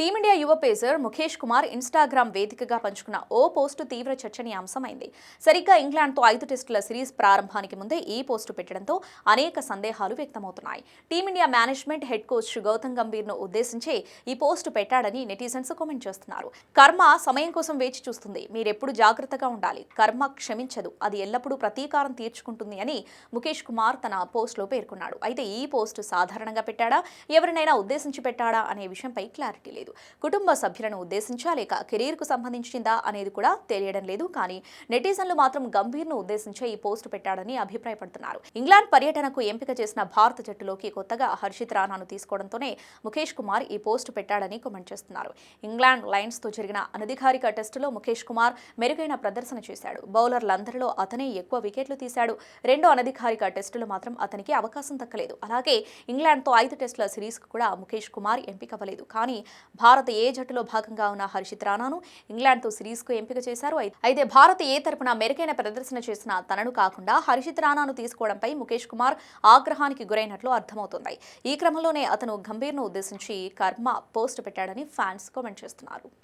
Team India యువ pacer Mukesh Kumar Instagram వేదికగా పంచుకున్న ఓ పోస్టు తీవ్ర చర్చనీయాంశమైంది. సరిగ్గా ఇంగ్లాండ్తో ఐదు టెస్టుల సిరీస్ ప్రారంభానికి ముందే ఈ పోస్టు పెట్టడంతో అనేక సందేహాలు వ్యక్తమవుతున్నాయి. Team India management head coach Gautam గంభీర్ను ఉద్దేశించి ఈ పోస్టు పెట్టాడని నెటిజన్స్ కామెంట్ చేస్తున్నారు. కర్మ సమయం కోసం వేచి చూస్తుంది. మీరెప్పుడు జాగ్రత్తగా ఉండాలి. కర్మ క్షమించదు. అది ఎల్లప్పుడూ ప్రతీకారం తీర్చుకుంటుంది అని ముఖేష్ కుమార్ తన పోస్టులో పేర్కొన్నాడు. అయితే ఈ పోస్టు సాధారణంగా పెట్టాడా? ఎవరినైనా ఉద్దేశించి పెట్టాడా? అనే విషయంపై క్లారిటీ లేదు. కుటుంబ సభ్యులను ఉద్దేశించా లేక కెరీర్కు సంబంధించిందా అనేది కూడా తెలియడం లేదు. కానీ నెటిజన్లు మాత్రం గంభీర్ను ఉద్దేశించే ఈ పోస్టు పెట్టాడని అభిప్రాయపడుతున్నారు. ఇంగ్లాండ్ పర్యటనకు ఎంపిక చేసిన భారత జట్టులోకి కొత్తగా హర్షిత్ రాణాను తీసుకోవడంతోనే ముఖేష్ కుమార్ ఈ పోస్టు పెట్టాడని కామెంట్ చేస్తున్నారు. ఇంగ్లాండ్ లయన్స్తో జరిగిన అనధికారిక టెస్టులో ముఖేష్ కుమార్ మెరుగైన ప్రదర్శన చేశాడు. బౌలర్లందరిలో అతనే ఎక్కువ వికెట్లు తీశాడు. రెండో అనధికారిక టెస్టులు మాత్రం అతనికి అవకాశం దక్కలేదు. అలాగే ఇంగ్లాండ్తో ఐదు టెస్టుల సిరీస్కు కూడా ముఖేష్ కుమార్ ఎంపికవ్వలేదు కానీ భారత ఏ జట్టులో భాగంగా ఉన్న హర్షిత్ రాణాను ఇంగ్లాండ్తో సిరీస్కు ఎంపిక చేశారు. అయితే భారత్ ఏ తరపున మెరుగైన ప్రదర్శన చేసిన తనను కాకుండా హర్షిత్ రాణాను తీసుకోవడంపై ముఖేష్ కుమార్ ఆగ్రహానికి గురైనట్లు అర్థమవుతోంది. ఈ క్రమంలోనే అతను గంభీర్ను ఉద్దేశించి కర్మ పోస్ట్ పెట్టాడని ఫ్యాన్స్ కామెంట్ చేస్తున్నారు.